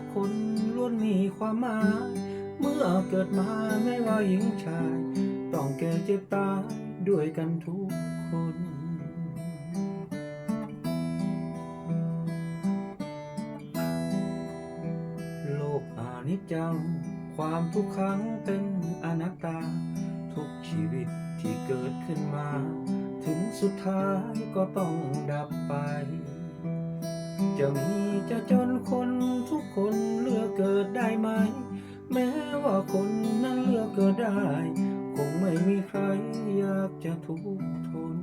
คนทุกคนล้วนมีความหมาย เมื่อเกิดมาไม่ว่าหญิงชาย ต้องแก่เจ็บตายด้วยกันทุกคนโลกอานิจจัง ความทุกขังเป็นอนัตตา ทุกชีวิตที่เกิดขึ้นมา ถึงสุดท้ายก็ต้องดับไป จะมีจะจนคนทุกคนเลือกเกิดได้ไหม แม้ว่าคนนั้นเลือกเกิดได้ คงไม่มีใครอยากจะทุกข์ทน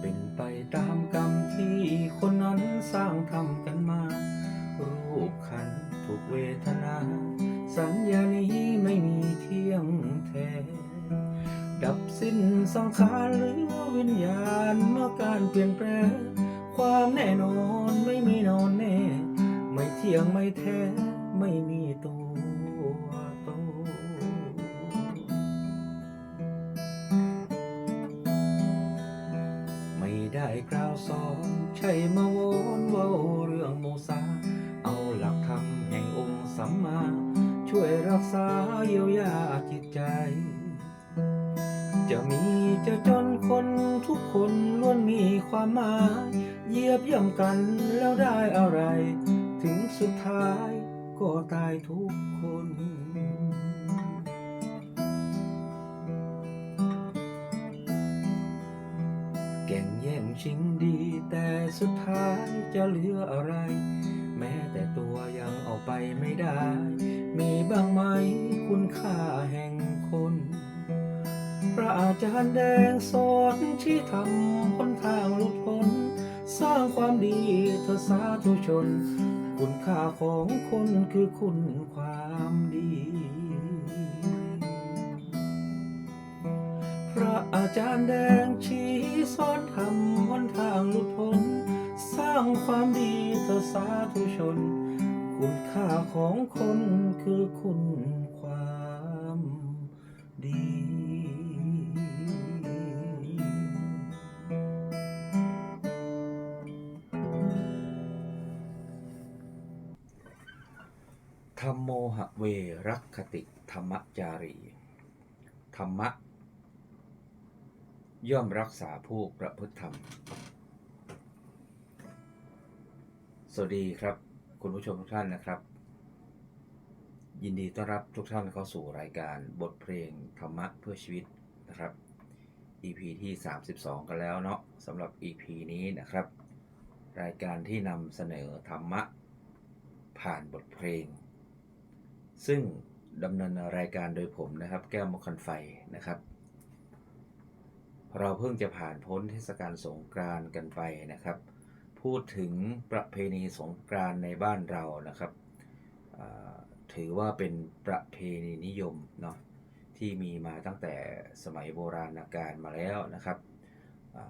เป็นไปตามกรรมที่คนนั้นสร้างทำกันมา รูปขันทุกเวทนา สัญญานี้ไม่มีเที่ยงแท้ ดับสิ้นสังขารหรือวิญญาณเมื่อการเปลี่ยนแปลง ความแน่นอนไม่มีนอนแน่ ไม่เที่ยงไม่แท้ไม่มีตัวตนไม่ได้กล่าวสอนใช่มาวนเว่าเรื่องโมสาเอาหลักธรรมแห่งองค์สัมมา ช่วยรักษาเยียวยาจิตใจ ความหมายเหยียบย่ำกันแล้วได้อะไร ถึงสุดท้ายก็ตายทุกคนแก่งแย่งชิงดี แต่สุดท้ายจะเหลืออะไร แม้แต่ตัวยังเอาไปไม่ได้ มีบ้างไหมคุณค่าแห่งคน ระอาจารย์แดงสอนชี้ทำหนทางหลุดพ้น สร้างความดีเธอสาธุชน คุณค่าของคนคือคุณความดี พระอาจารย์แดงชี้สอนทำหนทางหลุดพ้น สร้างความดีเธอสาธุชน คุณค่าของคนคือคุณ รักขติธรรมจารี ธรรมะ ย่อมรักษาผู้ประพฤติธรรม สวัสดีครับ คุณผู้ชมทุกท่านนะครับ ยินดีต้อนรับทุกท่านเข้าสู่รายการบทเพลงธรรมะเพื่อชีวิตนะครับ EP ที่ 32 กันแล้วเนาะสำหรับ EP นี้นะครับ รายการที่นำเสนอธรรมะ ผ่านบทเพลง ซึ่งดำเนินรายการโดยผมนะครับแก้วมคันไฟนะครับ เราเพิ่งจะผ่านพ้นเทศกาลสงกรานต์กันไปนะครับ พูดถึงประเพณีสงกรานต์ในบ้านเรานะครับถือว่าเป็นประเพณีนิยมเนาะที่มีมาตั้งแต่สมัยโบราณกาลมาแล้วนะครับ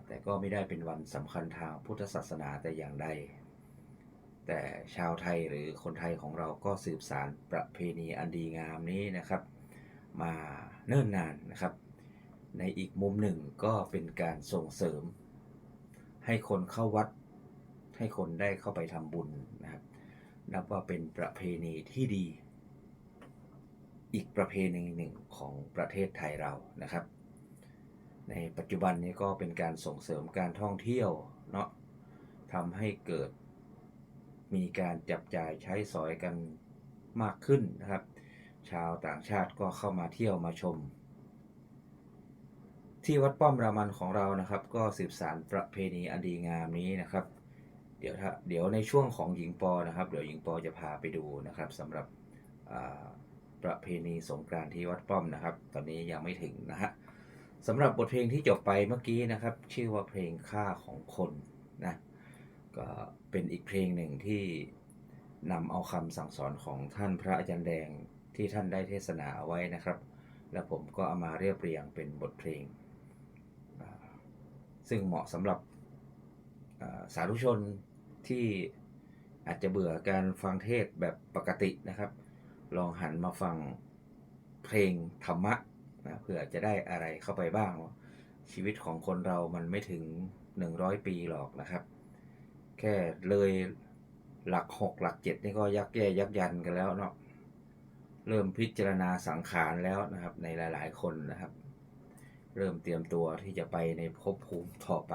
แต่ก็ไม่ได้เป็นวันสำคัญทางพุทธศาสนาแต่อย่างใด แต่ชาวไทยหรือคนไทยของเราก็สืบสารประเพณีอันดีงามนี้นะครับ มาเนิ่นนานนะครับ ในอีกมุมหนึ่งก็เป็นการส่งเสริม ให้คนเข้าวัด ให้คนได้เข้าไปทำบุญนะครับ นับว่าเป็นประเพณีที่ดี อีกประเพณีหนึ่งของประเทศไทยเรานะครับ ในปัจจุบันนี้ก็เป็นการส่งเสริมการท่องเที่ยวเนาะทำให้เกิด มีการจับจ่ายใช้สอยกันมากขึ้นนะครับ ชาวต่างชาติก็เข้ามาเที่ยวมาชม ที่วัดป้อมรามันของเรานะครับ ก็สืบสารประเพณีอันดีงามนี้นะครับ เดี๋ยวถ้าเดี๋ยวในช่วงของหญิงปอนะครับ เดี๋ยวหญิงปอจะพาไปดูนะครับสำหรับประเพณีสงกรานต์ที่วัดป้อมนะครับ ตอนนี้ยังไม่ถึงนะฮะสำหรับบทเพลงที่จบไปเมื่อกี้นะครับ ชื่อว่าเพลงค่าของคนนะ ก็เป็นอีกเพลงหนึ่งที่นำเอาคำสั่งสอนของท่านพระอาจารย์แดงที่ท่านได้เทศนาเอาไว้นะครับ และผมก็เอามาเรียบเรียงเป็นบทเพลง ซึ่งเหมาะสำหรับสาธุชนที่อาจจะเบื่อการฟังเทศแบบปกตินะครับ ลองหันมาฟังเพลงธรรมะนะเพื่อจะได้อะไรเข้าไปบ้าง ชีวิตของคนเรามันไม่ถึง 100 ปีหรอกนะครับ แค่เลยหลักหกหลักเจ็ดนี่ก็ยักแย่ยักยันกันแล้วเนาะเริ่มพิจารณาสังขารแล้วนะครับ ในหลาย ๆ คนนะครับ เริ่มเตรียมตัวที่จะไปในภพภูมิต่อไป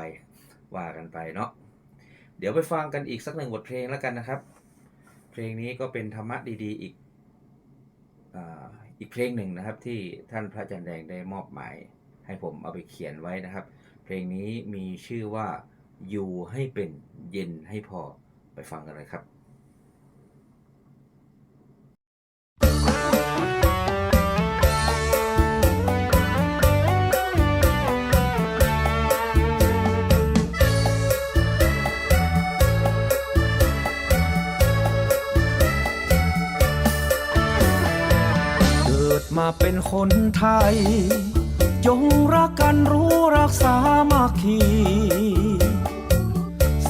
ว่ากันไปเนาะเดี๋ยวไปฟังกันอีกสักหนึ่งบทเพลงแล้วกันนะครับ เพลงนี้ก็เป็นธรรมะดีๆอีกออีกเพลงหนึ่งนะครับที่ท่านพระอาจารย์แดงได้มอบหมาย ให้ผมเอาไปเขียนไว้นะครับ เพลงนี้มีชื่อว่า อยู่ให้เป็นเย็นให้พอไปฟังกันเลยครับมาเป็นคนไทย จงรักกันรู้รักษามาคี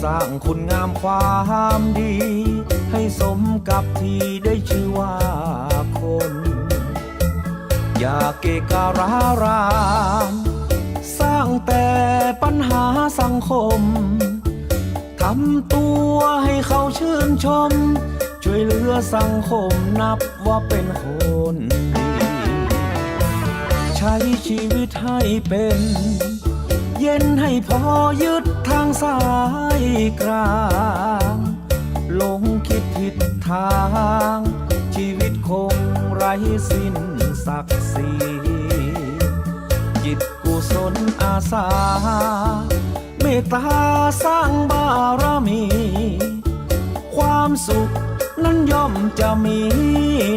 สร้างคุณงามความดี ให้สมกับที่ได้ชื่อว่าคน อย่าเกะการาราม สร้างแต่ปัญหาสังคม ทำตัวให้เขาชื่นชม ช่วยเหลือสังคมนับว่าเป็นคนดี ใช้ชีวิตให้เป็น เย็นให้พอยึดทางสายกลางหลงคิดผิดทาง ชีวิตคงไร้สิ้นศักดิ์ศรีจิตกุศลอาสา เมตตาสร้างบารมี ความสุขนั้นย่อมจะมี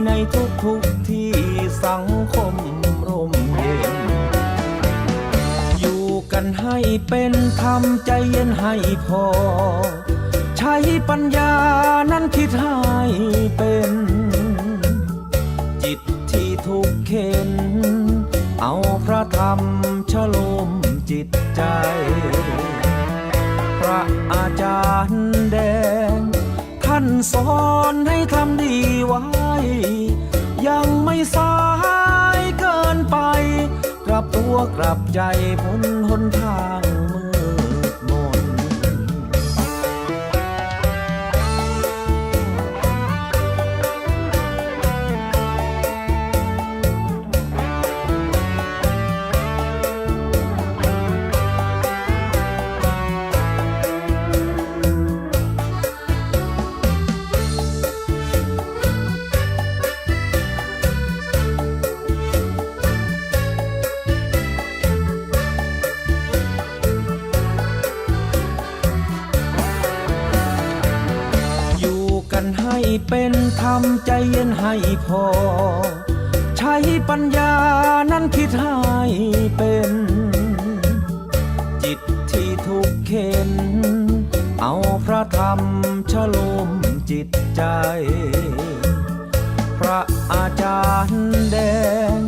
ในทุกทุกที่สังคม กันให้เป็นธรรมใจเย็นให้พอ ใช้ปัญญานั้นคิดให้เป็น จิตที่ทุกข์เข็น เอาพระธรรมชโลมจิตใจ พระอาจารย์แดง ท่านสอนให้ทำดีไว้ ยังไม่สายเกินไป กลับตัวกลับใจพ้นหนทาง เป็นธรรมใจเย็นให้พอ ใช้ปัญญานั้นคิดให้เป็น จิตที่ทุกข์เข็น เอาพระธรรมชโลมจิตใจ พระอาจารย์แดง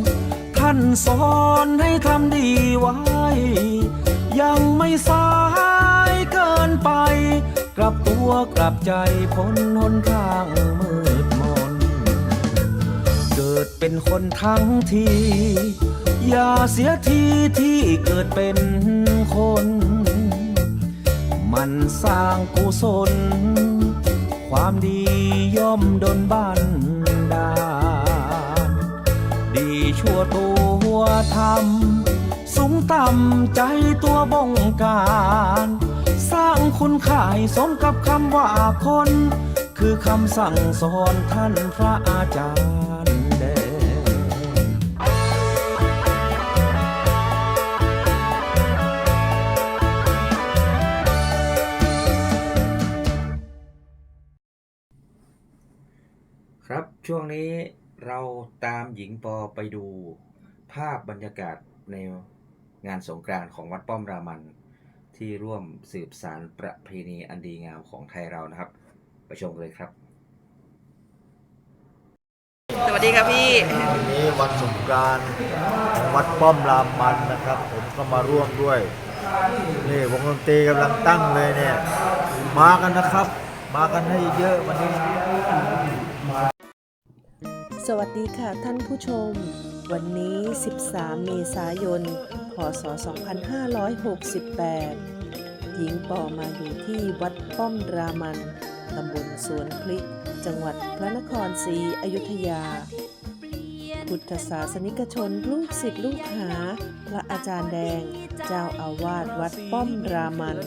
ท่านสอนให้ทำดีไว้ ยังไม่สายเกินไป กลับตัวกลับใจพ้นหนทางมืดมน เกิดเป็นคนทั้งที อย่าเสียทีที่เกิดเป็นคน มันสร้างกุศล ความดีย่อมดนบันดาลดีชั่วตัวทำสูงต่ำใจตัวบงการ สร้างคุณค่าให้สมกับคำว่าคน คือคำสั่งสอนท่านพระอาจารย์แดงครับช่วงนี้เราตามหญิงปอไปดูภาพบรรยากาศในงานสงกรานต์ของวัดป้อมรามัน ที่ร่วมสืบสารประเพณีอันดีงามของไทยเรานะครับ ไปชมกันเลยครับ สวัสดีครับพี่ วันนี้วันสงกรานต์ของวัดป้อมรามมันนะครับ ผมก็มาร่วมด้วยนี่วงดนตรีกำลังตั้งเลยเนี่ยมากันนะครับ มากันให้เยอะวันนี้ สวัสดีค่ะท่านผู้ชม วันนี้ 13 เมษายน พศ 2568 หญิงปอมาอยู่ที่วัดป้อมรามัน ตำบลสวนพลิก จังหวัดพระนครศรีอยุธยา พุทธศาสนิกชนลูกศิษย์ลูกหา พระอาจารย์แดง เจ้าอาวาสวัดป้อมรามัน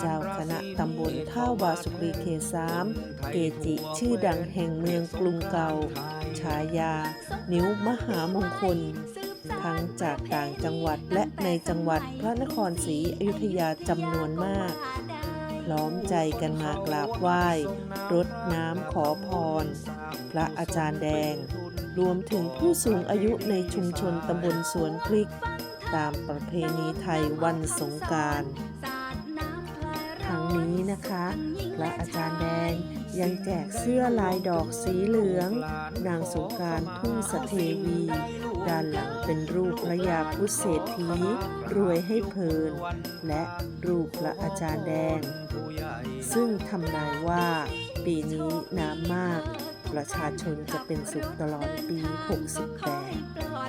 เจ้าคณะตำบลท่าวาสุกรีเขตสามเกจิชื่อดังแห่งเมืองกรุงเก่า ฉายา นิ้วมหามงคล ทั้งจากต่างจังหวัดและในจังหวัดพระนครศรีอยุธยาจำนวนมาก พร้อมใจกันมากราบไหว้รดน้ำขอพร พระอาจารย์แดง รวมถึงผู้สูงอายุในชุมชนตำบลสวนพริก ตามประเพณีไทยวันสงการทั้งนี้นะคะ พระอาจารย์แดงยังแจกเสื้อลายดอกสีเหลือง นางสงการทุ่งสเทวี ด้านหลังเป็นรูปพระยาพุทธเศรษฐีรวยให้เพลิน และรูปพระอาจารย์แดง ซึ่งทำนายว่าปีนี้น้ำมาก ประชาชนจะเป็นสุขตลอดปี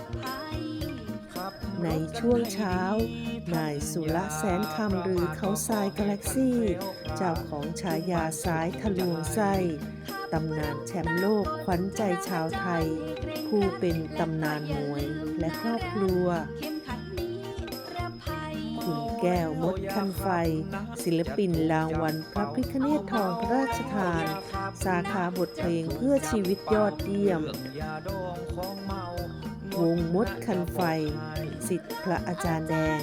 68 ในช่วงเช้านายสุรแสนคำหรือเขาทรายกาแล็กซี่ เจ้าของฉายาสายทะลวงไส้ ตำนานแชมป์โลกขวัญใจชาวไทย ผู้เป็นตำนานมวยและครอบครัว คุณแก้วมดคันไฟ ศิลปินรางวัลพระพิคเนตทองพระราชทาน สาขาบทเพลงเพื่อชีวิตยอดเยี่ยม วงมดคันไฟ สิทธิพระอาจารย์แดง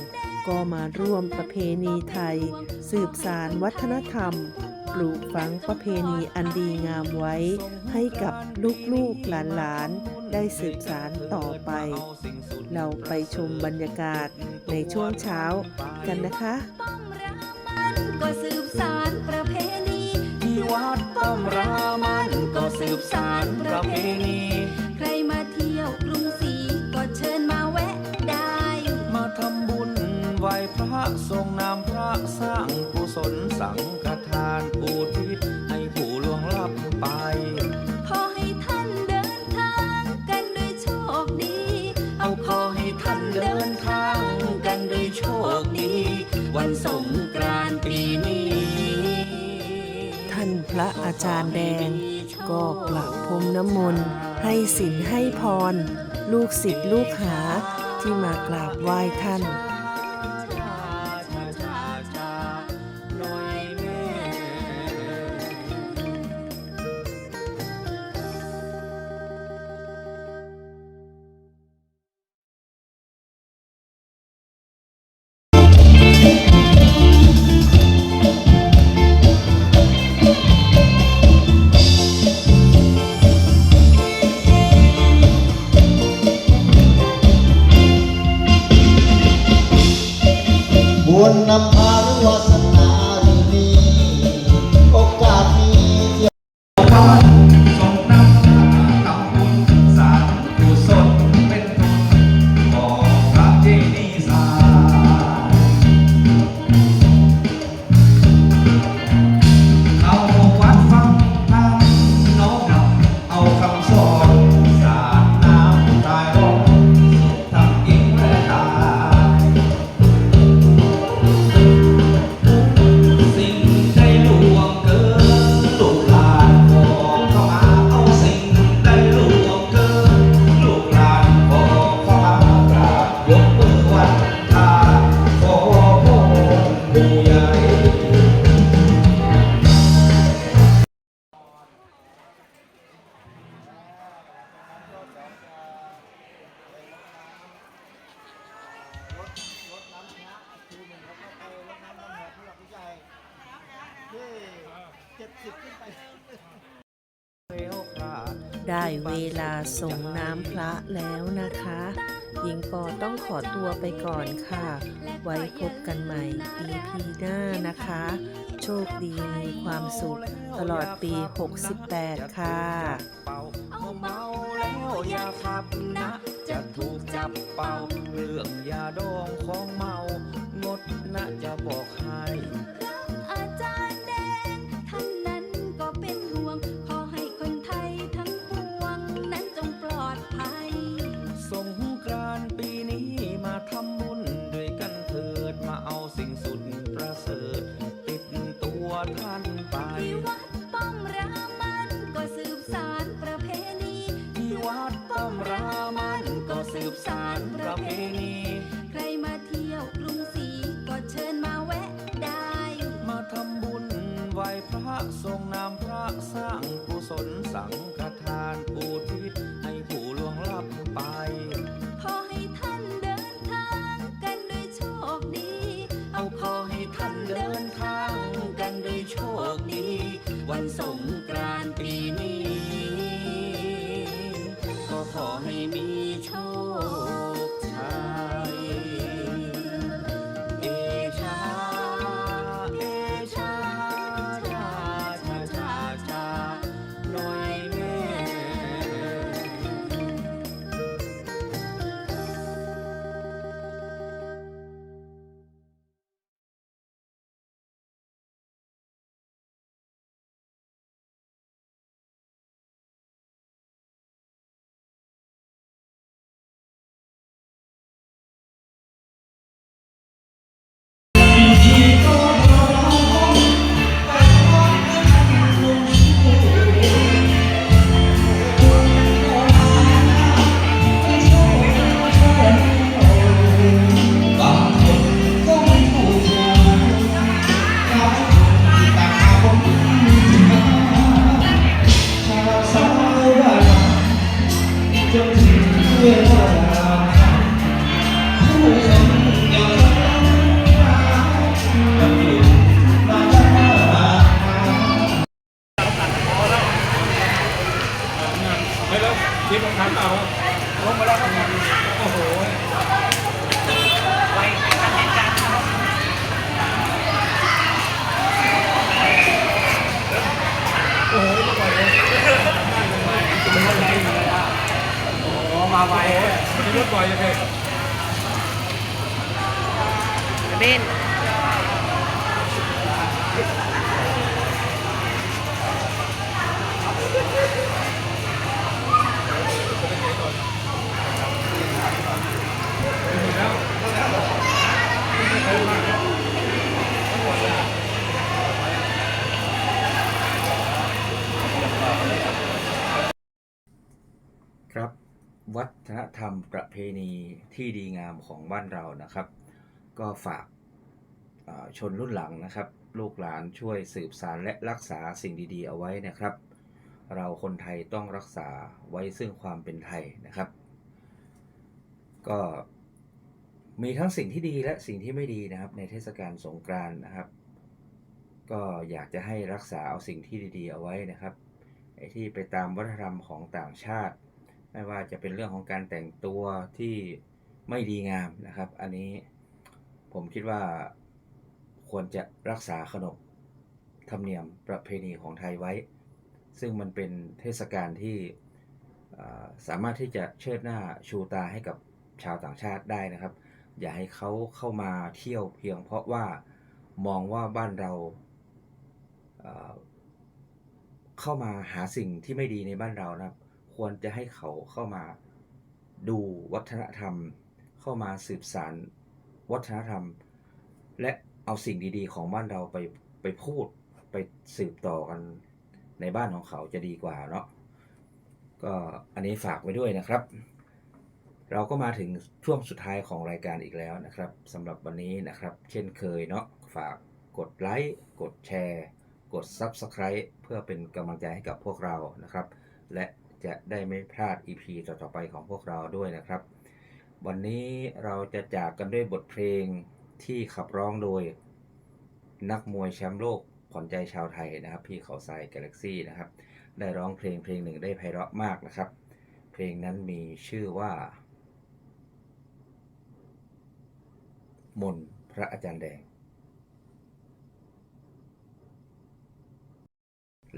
ก็มาร่วมประเพณีไทย สืบสารวัฒนธรรม ปลูกฝังประเพณีอันดีงามไว้ ให้กับลูกๆหลานๆ ได้สืบสารต่อไป เราไปชมบรรยากาศในช่วงเช้ากันนะคะก็สืบสารประเพณีที่วัดป้อมรามันก็สืบสารประเพณี ใครมาเที่ยวกรุงศรี ทรงนามพระสร้างกุศลสังฆทานอุทิศให้ผู้ล่วงลับไป ขอให้ท่านเดินทางกันด้วยโชคดี เอาขอให้ท่านเดินทางกันด้วยโชคดี วันสงกรานต์ปีนี้ ท่านพระอาจารย์แดง ก็ประพรมน้ำมนต์ให้สินให้พร ลูกศิษย์ลูกหาที่มากราบไหว้ท่าน บุญนำพาหรือวาส ส่งน้ำพระแล้วนะคะ หญิงปอต้องขอตัวไปก่อนค่ะ ไว้พบกันใหม่ EP หน้านะคะ โชคดีมีความสุข ตลอดปี 68 ค่ะเป่าเมาแล้วอย่าขับนะ จะถูกจับเป่าเรื่องยาดองของเมางดนะจะบอกให้ สารประเพณีใครมาเที่ยวกรุงศรีก็เชิญมาแวะได้ มาทำบุญไหว้พระทรงนามพระสร้างกุศลสัง วัฒนธรรมประเพณีที่ดีงามของบ้านเรานะครับ ก็ฝากชนรุ่นหลังนะครับ ลูกหลานช่วยสืบสารและรักษาสิ่งดีๆ เอาไว้นะครับ เราคนไทยต้องรักษาไว้ซึ่งความเป็นไทยนะครับ ก็มีทั้งสิ่งที่ดีและสิ่งที่ไม่ดีนะครับ ในเทศกาลสงกรานต์นะครับ ก็อยากจะให้รักษาเอาสิ่งที่ดีๆ เอาไว้นะครับไอ้ที่ไปตามวัฒนธรรมของต่างชาติ ไม่ว่าจะเป็นเรื่องของการแต่งตัวที่ไม่ดีงามนะครับ อันนี้ผมคิดว่าควรจะรักษาขนบธรรมเนียมประเพณีของไทยไว้ ซึ่งมันเป็นเทศกาลที่สามารถที่จะเชิดหน้าชูตาให้กับชาวต่างชาติได้นะครับ อย่าให้เขาเข้ามาเที่ยวเพียงเพราะว่ามองว่าบ้านเราอ่าเข้ามาหาสิ่งที่ไม่ดีในบ้านเรานะครับ ควรจะให้เขาเข้ามาดูวัฒนธรรม เข้ามาสืบสารวัฒนธรรม และเอาสิ่งดีๆ ของบ้านเราไปไปพูดไปสืบต่อกันในบ้านของเขาจะดีกว่าเนาะก็อันนี้ฝากไว้ด้วยนะครับ เราก็มาถึงช่วงสุดท้ายของรายการอีกแล้วนะครับสำหรับวันนี้นะครับ เช่นเคยเนาะฝากกดไลค์กดแชร์ กด Subscribe เพื่อเป็นกำลังใจให้กับพวกเรานะครับ และ จะได้ไม่พลาด EP ต่อๆไปของพวกเราด้วยนะครับ วันนี้เราจะจากกันด้วยบทเพลงที่ขับร้องโดย นักมวยแชมป์โลกขวัญใจชาวไทยนะครับ พี่เขาทรายกาแล็กซี่นะครับ ได้ร้องเพลงเพลงหนึ่งได้ไพเราะมากนะครับ เพลงนั้นมีชื่อว่า มนพระอาจารย์แดง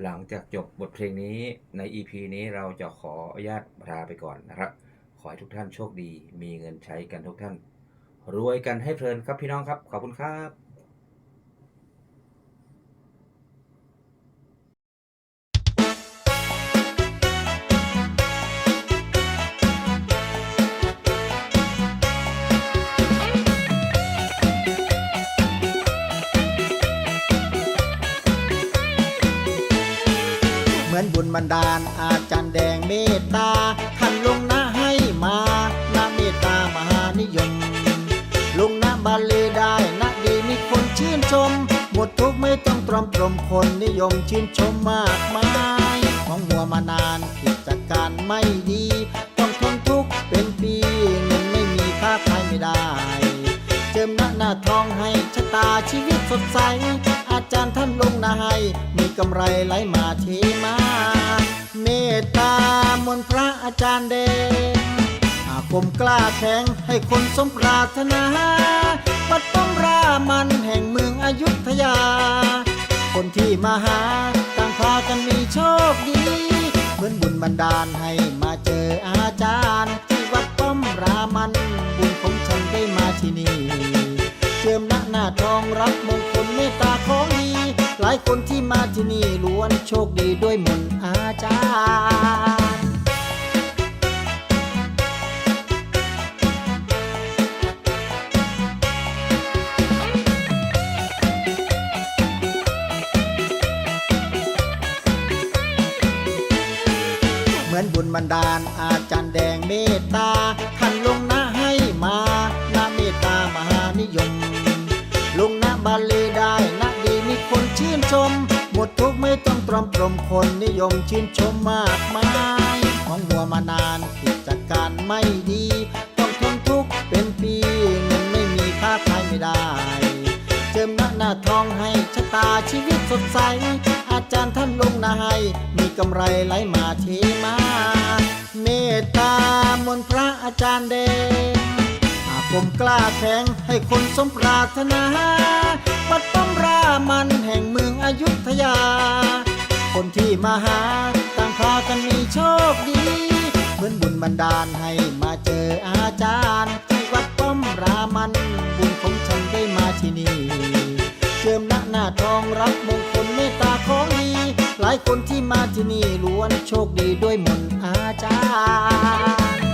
หลังจากจบบทเพลงนี้ใน EP นี้เราจะขออนุญาตลาไปก่อนนะครับ ขอให้ทุกท่านโชคดี มีเงินใช้กันทุกท่าน รวยกันให้เพลินครับพี่น้องครับ ขอบคุณครับ อนบุญบันดาล อาจารย์แดงเมตตาท่านลงนะให้มานะเมตตามหานิยม ลงนะบาลีได้นะดีมีคนชื่นชม หมดทุกข์ไม่ต้องตรอมตรมคนนิยมชื่นชมมากมายของมัวมานานกิจการไม่ดี ต้องทนทุกข์เป็นปีเงินไม่มีค่าขายไม่ได้ เจิมหน้าหน้าทองให้ชะตาชีวิตสดใส อารท่านลงนาให้มีกำไรไหลมาเทมา เมตตามนพระอาจารย์เดงอาคมกล้าแข็งให้คนสมปรารถนาปัดต้องรามันแห่งเมืองอยุธยา คนที่มาหาต่างพากันมีโชคดีเหมือนบุญบันดาลให้มาเจออาจารย์ ที่วัดป้อมรามันบุญของฉันได้มาที่นี่ เจิมหน้าหน้าทองรับมงคลเมตตาของดี หลายคนที่มาที่นี่ล้วนโชคดีด้วยมนต์อาจารย์ มาเทมา เมตตามนพระอาจารย์เดงอาคมกล้าแข็งให้คนสมปรารถนา ปัดป้อมรามันแห่งเมืองอยุธยา คนที่มาหาต่างพากันมีโชคดีเหมือนบุญบันดาลให้มาเจออาจารย์ ที่วัดป้อมรามันบุญของฉันได้มาที่นี่ เจิมหน้าหน้าทองรับมงคลเมตตาของดี หลายคนที่มาที่นี่ล้วนโชคดีด้วยมนต์อาจารย์